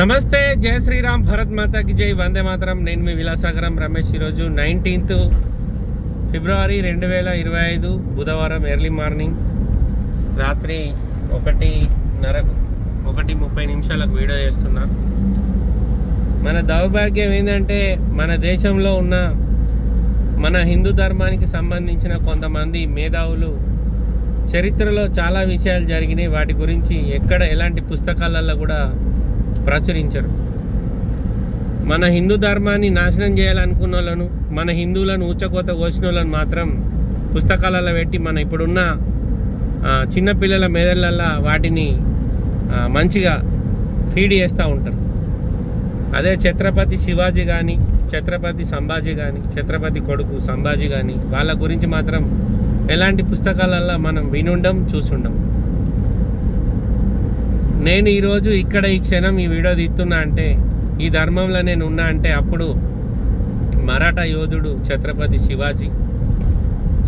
నమస్తే జయ శ్రీరామ్ భరత్ మాతాకి జై వందే మాతరం. నేను మీ విలాసాగరం రమేష్ ఈరోజు నైన్టీన్త్ ఫిబ్రవరి రెండు వేల ఇరవై ఐదు బుధవారం ఎర్లీ మార్నింగ్ రాత్రి ఒకటిన్నరకు ఒకటి ముప్పై నిమిషాలకు వీడియో చేస్తున్నా. మన దౌర్భాగ్యం ఏంటంటే మన దేశంలో ఉన్న మన హిందూ ధర్మానికి సంబంధించిన కొంతమంది మేధావులు చరిత్రలో చాలా విషయాలు జరిగినాయి. వాటి గురించి ఎక్కడ ఎలాంటి పుస్తకాలలో కూడా ప్రచురించరు. మన హిందూ ధర్మాన్ని నాశనం చేయాలనుకున్న వాళ్ళను మన హిందువులను ఊచకోత కోసిన వాళ్ళను మాత్రం పుస్తకాలలో పెట్టి మన ఇప్పుడున్న చిన్నపిల్లల మెదళ్ళల్లో వాటిని మంచిగా ఫీడ్ చేస్తూ ఉంటారు. అదే ఛత్రపతి శివాజీ కానీ ఛత్రపతి సంభాజీ కానీ ఛత్రపతి కొడుకు సంభాజీ కానీ వాళ్ళ గురించి మాత్రం ఎలాంటి పుస్తకాలల్లో మనం వినుండం చూసుండం. నేను ఈరోజు ఇక్కడ ఈ క్షణం ఈ వీడియో తీస్తున్నా అంటే ఈ ధర్మంలో నేను ఉన్నా అంటే అప్పుడు మరాఠా యోధుడు ఛత్రపతి శివాజీ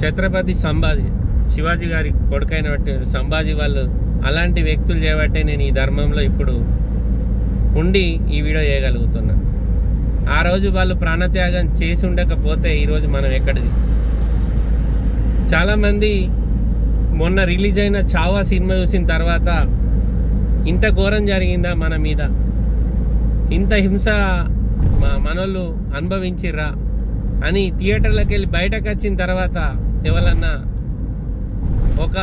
ఛత్రపతి సంభాజీ శివాజీ గారి కొడుకైన సంభాజీ వాళ్ళు అలాంటి వ్యక్తులు చేయబట్టే నేను ఈ ధర్మంలో ఇప్పుడు ఉండి ఈ వీడియో చేయగలుగుతున్నా. ఆ రోజు వాళ్ళు ప్రాణత్యాగం చేసి ఉండకపోతే ఈరోజు మనం ఎక్కడిది? చాలామంది మొన్న రిలీజ్ అయిన చావా సినిమా చూసిన తర్వాత ఇంత ఘోరం జరిగిందా మన మీద? ఇంత హింస మా మనోళ్ళు అనుభవించిర్రా? అని థియేటర్లోకి వెళ్ళి బయటకు వచ్చిన తర్వాత ఎవరన్నా ఒక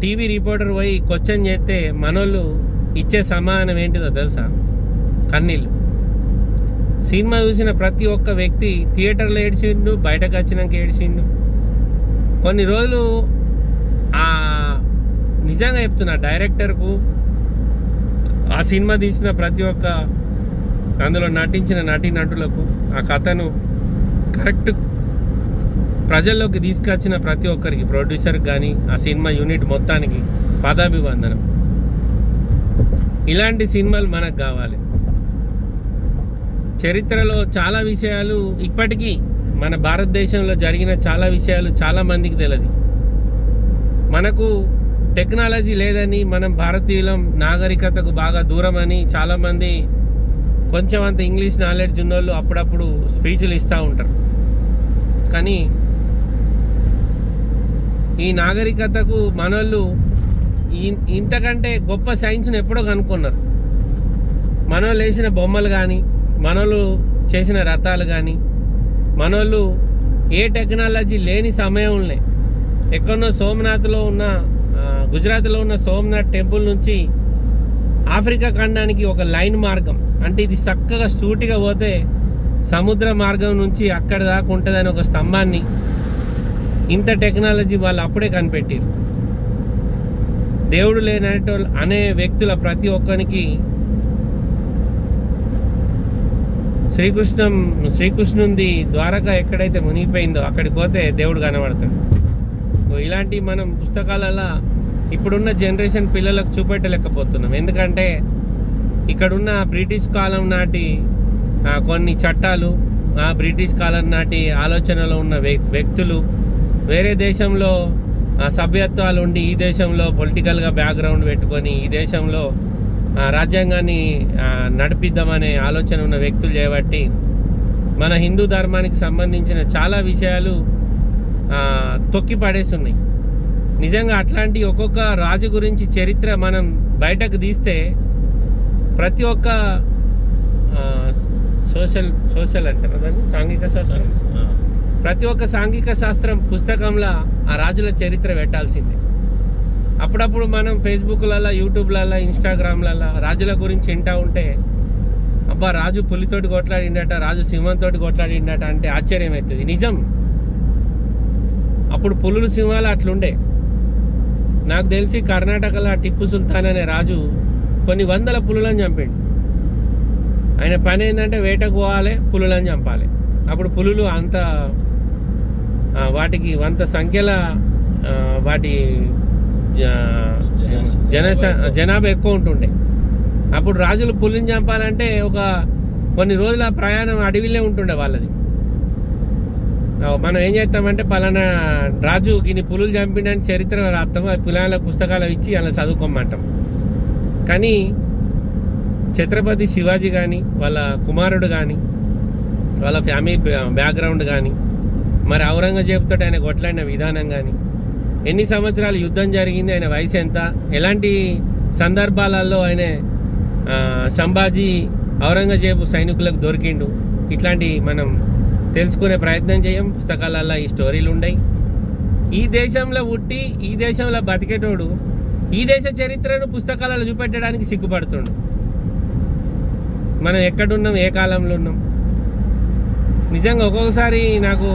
టీవీ రిపోర్టర్ పోయి క్వశ్చన్ చేస్తే మనోళ్ళు ఇచ్చే సమాధానం ఏంటిదో తెలుసా? కన్నీళ్ళు. సినిమా చూసిన ప్రతి ఒక్క వ్యక్తి థియేటర్లో ఏడ్చిండు బయటకు వచ్చినాక ఏడ్చిండు. కొన్ని రోజులు ఆ నిజంగా చెప్తున్నా డైరెక్టర్కు ఆ సినిమా తీసిన ప్రతి ఒక్క అందులో నటించిన నటీనటులకు ఆ కథను కరెక్ట్ ప్రజల్లోకి తీసుకొచ్చిన ప్రతి ఒక్కరికి ప్రొడ్యూసర్కి కానీ ఆ సినిమా యూనిట్ మొత్తానికి పదాభివందనం. ఇలాంటి సినిమాలు మనకు కావాలి. చరిత్రలో చాలా విషయాలు ఇప్పటికీ మన భారతదేశంలో జరిగిన చాలా విషయాలు చాలా మందికి తెలియదు మనకు టెక్నాలజీ లేదని మనం భారతీయులం నాగరికతకు బాగా దూరం అని చాలామంది కొంచెం అంత ఇంగ్లీష్ నాలెడ్జ్ ఉన్నోళ్ళు అప్పుడప్పుడు స్పీచ్లు ఇస్తూ ఉంటారు. కానీ ఈ నాగరికతకు మనోళ్ళు ఇన్- ఇంతకంటే గొప్ప సైన్స్ని ఎప్పుడో కనుక్కున్నారు. మనోళ్ళు వేసిన బొమ్మలు కానీ మనోళ్ళు చేసిన రథాలు కానీ మనోళ్ళు ఏ టెక్నాలజీ లేని సమయంలో. ఎక్కడో సోమనాథ్లో ఉన్న గుజరాత్లో ఉన్న సోమనాథ్ టెంపుల్ నుంచి ఆఫ్రికా ఖండానికి ఒక లైన్ మార్గం. అంటే ఇది చక్కగా సూటిగా పోతే సముద్ర మార్గం నుంచి అక్కడ దాకా ఉంటుందని ఒక స్తంభాన్ని ఇంత టెక్నాలజీ వాళ్ళు అప్పుడే కనిపెట్టారు. దేవుడు లేనటోళ్ళు అనే వ్యక్తుల ప్రతి ఒక్కరికి శ్రీకృష్ణం శ్రీకృష్ణుంది ద్వారక ఎక్కడైతే మునిగిపోయిందో అక్కడికి పోతే దేవుడు కనబడతాడు. ఇలాంటి మనం పుస్తకాలలో ఇప్పుడున్న జనరేషన్ పిల్లలకు చూపెట్టలేకపోతున్నాం. ఎందుకంటే ఇక్కడున్న బ్రిటిష్ కాలం నాటి కొన్ని చట్టాలు ఆ బ్రిటిష్ కాలం నాటి ఆలోచనలో ఉన్న వ్యక్- వ్యక్తులు వేరే దేశంలో సభ్యత్వాలు ఉండి ఈ దేశంలో పొలిటికల్గా బ్యాక్గ్రౌండ్ పెట్టుకొని ఈ దేశంలో రాజ్యాంగాన్ని నడిపిద్దామనే ఆలోచన ఉన్న వ్యక్తులు చేయబట్టి మన హిందూ ధర్మానికి సంబంధించిన చాలా విషయాలు తొక్కి పడేస్తున్నాయి నిజంగా అట్లాంటి ఒక్కొక్క రాజు గురించి చరిత్ర మనం బయటకు తీస్తే ప్రతి ఒక్క సోషల్ సోషల్ అంటారు దాన్ని సాంఘిక శాస్త్రం. ప్రతి ఒక్క సాంఘిక శాస్త్రం పుస్తకంలో ఆ రాజుల చరిత్ర పెట్టాల్సిందే. అప్పుడప్పుడు మనం ఫేస్బుక్లలో యూట్యూబ్లలో ఇన్స్టాగ్రామ్లలో రాజుల గురించి వింటా ఉంటే అబ్బా రాజు పులితోటి కొట్లాడిండట రాజు సింహంతోటి కొట్లాడిండట అంటే ఆశ్చర్యం అవుతుంది నిజం. అప్పుడు పులులు సింహాలు అట్లుండే. నాకు తెలిసి కర్ణాటకలో టిప్పు సుల్తాన్ అనే రాజు కొన్ని వందల పులులను చంపాడు. ఆయన పని ఏంటంటే వేటకు పోవాలి పులులను చంపాలి. అప్పుడు పులులు అంత వాటికి వంత సంఖ్యలో వాటి జ- జనస జనాభా ఎక్కువ ఉంటుండే. అప్పుడు రాజులు పులిని చంపాలంటే ఒక కొన్ని రోజుల ప్రయాణం అడవిలో ఉంటుండే వాళ్ళది. మనం ఏం చేస్తామంటే పలానా రాజు గిని పులులు చంపినని చరిత్ర రాస్తాం ఆ పులాల పుస్తకాలు ఇచ్చి అలా చదువుకోమంటాం. కానీ ఛత్రపతి శివాజీ కానీ వాళ్ళ కుమారుడు కానీ వాళ్ళ ఫ్యామిలీ బ్యాక్గ్రౌండ్ కానీ మరి ఔరంగజేబుతో ఆయన కొట్లాడిన విధానం కానీ ఎన్ని సంవత్సరాలు యుద్ధం జరిగింది ఆయన వయసు ఎంత ఎలాంటి సందర్భాలలో ఆయన సంభాజీ ఔరంగజేబు సైనికులకు దొరికిండు ఇట్లాంటి మనం తెలుసుకునే ప్రయత్నం చేయం. పుస్తకాలల్లో ఈ స్టోరీలు ఉన్నాయి ఈ దేశంలో పుట్టి ఈ దేశంలో బతికేటోడు ఈ దేశ చరిత్రను పుస్తకాలలో చూపెట్టడానికి సిగ్గుపడుతుండు. మనం ఎక్కడున్నాం ఏ కాలంలో ఉన్నాం? నిజంగా ఒక్కొక్కసారి నాకు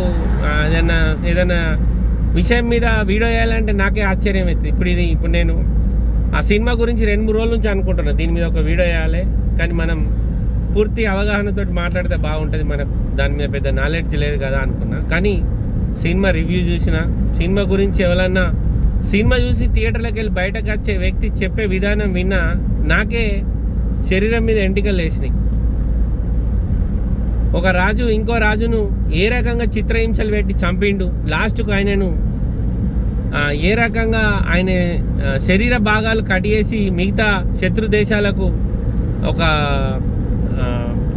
ఏదైనా ఏదన్నా ఏదైనా విషయం మీద వీడియో వేయాలంటే నాకే ఆశ్చర్యం అవుతుంది ఇప్పుడు ఇది ఇప్పుడు నేను ఆ సినిమా గురించి రెండు మూడు రోజుల నుంచి అనుకుంటున్నాను దీని మీద ఒక వీడియో వేయాలి కానీ మనం పూర్తి అవగాహనతో మాట్లాడితే బాగుంటుంది మనకు. దాని మీద పెద్ద నాలెడ్జ్ లేదు కదా అనుకున్నా. కానీ సినిమా రివ్యూ చూసిన సినిమా గురించి ఎవరన్నా సినిమా చూసి థియేటర్లోకి వెళ్ళి బయటకు వచ్చే వ్యక్తి చెప్పే విధానం విన్నా నాకే శరీరం మీద ఎంటికలు వేసినాయి ఒక రాజు ఇంకో రాజును ఏ రకంగా చిత్రహింసలు పెట్టి చంపిండు లాస్ట్కు ఆయనను ఏ రకంగా ఆయన శరీర భాగాలు కట్ చేసి మిగతా శత్రు దేశాలకు ఒక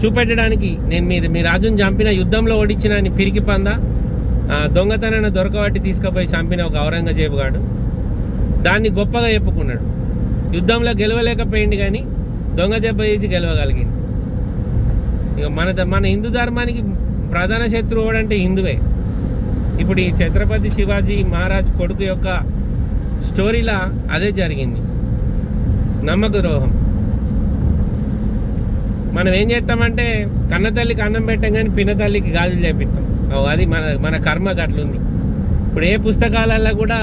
చూపెట్టడానికి నేను మీరు మీ రాజుని చంపిన యుద్ధంలో ఓడించిన పిరికి పంద? దొంగతనాన్ని దొరకబట్టి తీసుకుపోయి చంపిన ఒక ఔరంగజేబు గాడు. దాన్ని గొప్పగా చెప్పుకున్నాడు. యుద్ధంలో గెలవలేకపోయింది కానీ దొంగ దెబ్బ చేసి గెలవగలిగింది ఇక మన మన హిందూ ధర్మానికి ప్రధాన శత్రువు అంటే హిందువే. ఇప్పుడు ఈ ఛత్రపతి శివాజీ మహారాజ్ కొడుకు యొక్క స్టోరీలా అదే జరిగింది. నమ్మక ద్రోహం. మనం ఏం చేస్తామంటే కన్న తల్లికి అన్నం పెట్టాం కానీ పిన్న తల్లికి గాజులు చేపిస్తాం. ఓ, అది మన మన కర్మ గట్లుంది. ఇప్పుడు ఏ పుస్తకాలలో కూడా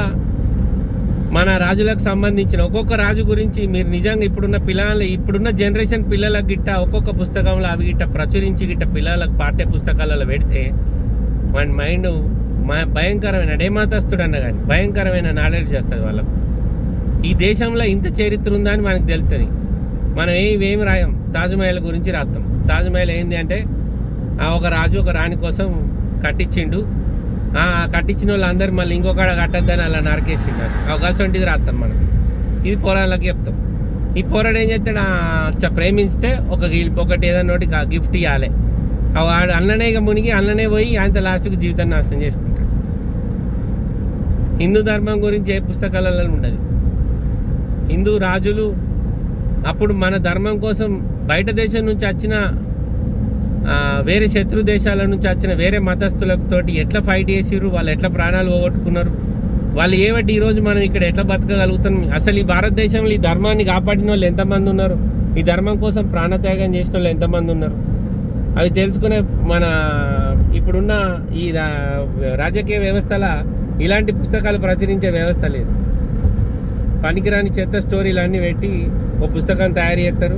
మన రాజులకు సంబంధించిన ఒక్కొక్క రాజు గురించి మీరు నిజంగా ఇప్పుడున్న పిల్లలు ఇప్పుడున్న జనరేషన్ పిల్లలకు గిట్ట ఒక్కొక్క పుస్తకంలో అవి గిట్ట ప్రచురించి గిట్ట పిల్లలకు పాఠ్య పుస్తకాలలో పెడితే మన మైండ్ భయంకరమైన డేమాతస్తుడు అన్న కానీ భయంకరమైన నాలెడ్జ్ చేస్తుంది వాళ్ళకు. ఈ దేశంలో ఇంత చరిత్ర ఉందా అని మనకు తెలుస్తుంది మనం ఏమేమి రాయం? తాజ్మహల్ గురించి రాస్తాం. తాజ్మహల్ ఏంది అంటే ఆ ఒక రాజు ఒక రాణి కోసం కట్టించిండు. ఆ కట్టించిన వాళ్ళందరూ మళ్ళీ ఇంకొకడ కట్టద్దని అలా నరకేసిండు అవకాశం వంటిది రాస్తాం మనం. ఇది పోరాళ్ళకి చెప్తాం. ఈ పోరాడు ఏం చేస్తాడు? ఆ, చ ప్రేమిస్తే ఒక ఒకటి ఏదైనా ఒకటి గిఫ్ట్ ఇవ్వాలి వాడు అన్ననే ఇక మునిగి అన్ననే పోయి ఆయన లాస్ట్కి జీవితాన్ని నాశనం చేసుకుంటాడు. హిందూ ధర్మం గురించి ఏ పుస్తకాలలో ఉండదు. హిందూ రాజులు అప్పుడు మన ధర్మం కోసం బయట దేశం నుంచి వచ్చిన వేరే శత్రు దేశాల నుంచి వచ్చిన వేరే మతస్థులతోటి ఎట్లా ఫైట్ చేసిర్రు? వాళ్ళు ఎట్లా ప్రాణాలు పోగొట్టుకున్నారు? వాళ్ళు ఏమిటి ఈరోజు మనం ఇక్కడ ఎట్లా బతకగలుగుతాం అసలు ఈ భారతదేశంలో ఈ ధర్మాన్ని కాపాడిన వాళ్ళు ఎంతమంది ఉన్నారు? ఈ ధర్మం కోసం ప్రాణత్యాగం చేసిన వాళ్ళు ఎంతమంది ఉన్నారు? అవి తెలుసుకునే మన ఇప్పుడున్న ఈ రా- రాజకీయ వ్యవస్థల ఇలాంటి పుస్తకాలు ప్రచురించే వ్యవస్థ లేదు. పనికిరాని చెత్త స్టోరీలు అన్నీ పెట్టి ఒక పుస్తకం తయారు చేస్తారు.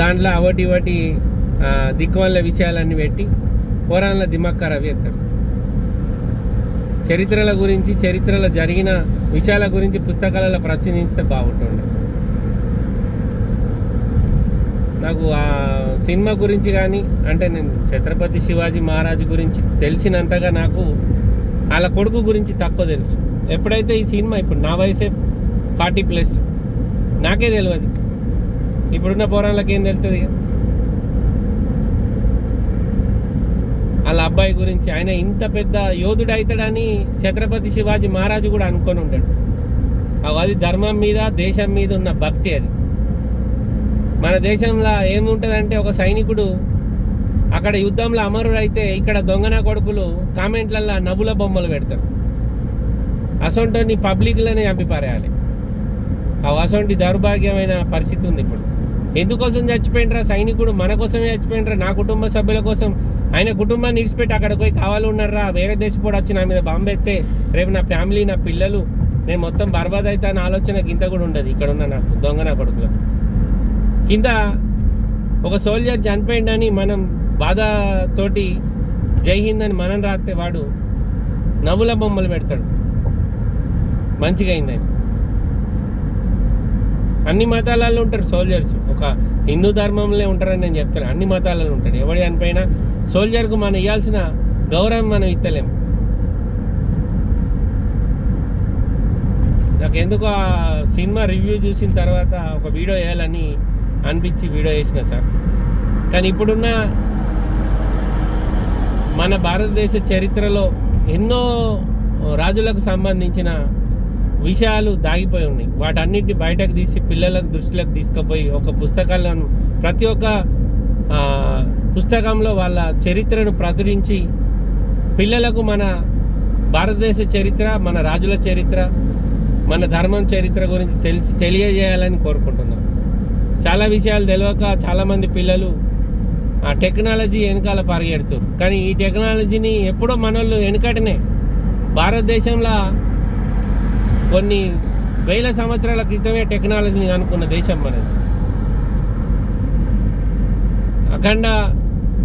దాంట్లో అవటి ఇవటి దిక్కువల్ల విషయాలన్నీ పెట్టి పురాణాల దిమాగ్ అవి చేస్తారు చరిత్రల గురించి చరిత్రలో జరిగిన విషయాల గురించి పుస్తకాలలో ప్రచురించితే బాగుంటుండే. నాకు ఆ సినిమా గురించి కానీ అంటే నేను ఛత్రపతి శివాజీ మహారాజు గురించి తెలిసినంతగా నాకు వాళ్ళ కొడుకు గురించి తక్కువ తెలుసు. ఎప్పుడైతే ఈ సినిమా ఇప్పుడు నా వయసే ఫార్టీ ప్లస్. నాకే తెలియదు ఇప్పుడున్న పోరాళ్ళకి ఏం తెలుస్తుంది వాళ్ళ అబ్బాయి గురించి ఆయన ఇంత పెద్ద యోధుడు అవుతాడని ఛత్రపతి శివాజీ మహారాజు కూడా అనుకొని ఉంటాడు అవి అది ధర్మం మీద దేశం మీద ఉన్న భక్తి అది. మన దేశంలో ఏముంటుందంటే ఒక సైనికుడు అక్కడ యుద్ధంలో అమరుడు అయితే ఇక్కడ దొంగన కొడుకులు కామెంట్లల్లో నవ్వుల బొమ్మలు పెడతారు. అసొంటోని పబ్లిక్లోనే చంపిపారేయాలి ఆ అసొంటి దౌర్భాగ్యమైన పరిస్థితి ఉంది ఇప్పుడు. ఎందుకోసం చచ్చిపోయినరా సైనికుడు మన కోసమే చచ్చిపోయినరా నా కుటుంబ సభ్యుల కోసం ఆయన కుటుంబాన్ని విడిచిపెట్టి అక్కడికి పోయి కావాలి ఉన్నారా? వేరే దేశపోడు వచ్చి నా మీద బాంబు ఎత్తే రేపు నా ఫ్యామిలీ నా పిల్లలు నేను మొత్తం బర్బాద్ అవుతా అన్న ఆలోచన గింత కూడా ఉండదు. ఇక్కడ ఉన్న నాకు దొంగ నా కొడుకులో. కింద ఒక సోల్జర్ చనిపోయిండని మనం బాధతోటి జై హింద్ అని మనం రాస్తే వాడు నవ్వుల బొమ్మలు పెడతాడు. మంచిగా అయిందని అన్ని మతాలలో ఉంటారు సోల్జర్స్ ఒక హిందూ ధర్మంలో ఉంటారని నేను చెప్తాను. అన్ని మతాలలో ఉంటారు. ఎవరి అనిపైన సోల్జర్కు మనం ఇవ్వాల్సిన గౌరవం మనం ఇస్తలేము నాకు ఎందుకు ఆ సినిమా రివ్యూ చూసిన తర్వాత ఒక వీడియో వేయాలని అనిపించి వీడియో వేసిన సార్. కానీ ఇప్పుడున్న మన భారతదేశ చరిత్రలో ఎన్నో రాజులకు సంబంధించిన విషయాలు దాగిపోయి ఉన్నాయి. వాటన్నిటిని బయటకు తీసి పిల్లలకు దృష్టిలోకి తీసుకుపోయి ఒక పుస్తకాలను ప్రతి ఒక్క పుస్తకంలో వాళ్ళ చరిత్రను ప్రచురించి పిల్లలకు మన భారతదేశ చరిత్ర మన రాజుల చరిత్ర మన ధర్మం చరిత్ర గురించి తెలిసి తెలియజేయాలని కోరుకుంటున్నాం. చాలా విషయాలు తెలియక చాలామంది పిల్లలు ఆ టెక్నాలజీ వెనకాల పరిగెడుతారు కానీ ఈ టెక్నాలజీని ఎప్పుడో మనోళ్ళు వెనుకటనే భారతదేశంలో కొన్ని వేల సంవత్సరాల క్రితమే టెక్నాలజీని అనుకున్న దేశం మనది. అఖండ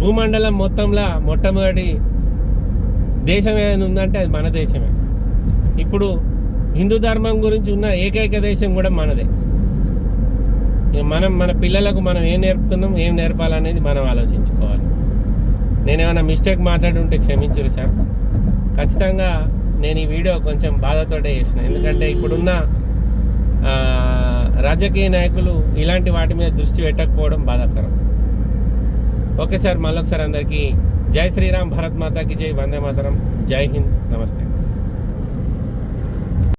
భూమండలం మొత్తంలో మొట్టమొదటి దేశం ఏదైనా ఉందంటే అది మన దేశమే. ఇప్పుడు హిందూ ధర్మం గురించి ఉన్న ఏకైక దేశం కూడా మనదే. మనం మన పిల్లలకు మనం ఏం నేర్పుతున్నాం ఏం నేర్పాలనేది మనం ఆలోచించుకోవాలి. నేనేమైనా మిస్టేక్ మిస్టేక్ మాట్లాడుంటే క్షమించరు సార్. ఖచ్చితంగా నేను ఈ వీడియో కొంచెం బాధతోటే చేసిన. ఎందుకంటే ఇప్పుడున్న రాజకీయ నాయకులు ఇలాంటి వాటి మీద దృష్టి పెట్టకపోవడం బాధాకరం. ఓకే సార్ మళ్ళొకసారి అందరికీ జై శ్రీరామ్ భరత్ మాతాకి జై వందే మాతరం జై హింద్ నమస్తే.